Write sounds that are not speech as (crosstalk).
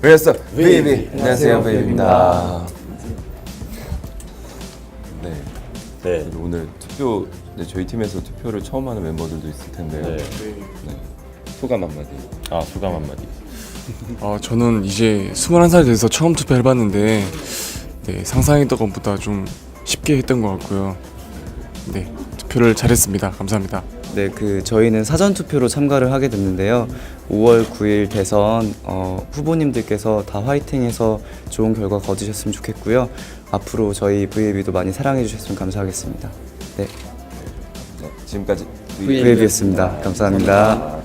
그래서 VAB 안녕하세요 VAB입니다. 네. 네. 오늘 투표 네, 저희 팀에서 투표를 처음 하는 멤버들도 있을 텐데요. 네. 네. 소감 한마디. 아 소감 한마디. 어, (laughs) 저는 이제 21살 돼서 처음 투표해봤는데 네, 상상했던 것보다 좀 쉽게 했던 것 같고요. 네, 투표를 잘했습니다. 감사합니다. 네, 그 저희는 사전 투표로 참가를 하게 됐는데요. 5월 9일 대선 어, 후보님들께서 다 화이팅해서 좋은 결과 거두셨으면 좋겠고요. 앞으로 저희 VAB도 많이 사랑해 주셨으면 감사하겠습니다. 네, 네, 지금까지 VAB였습니다. 감사합니다.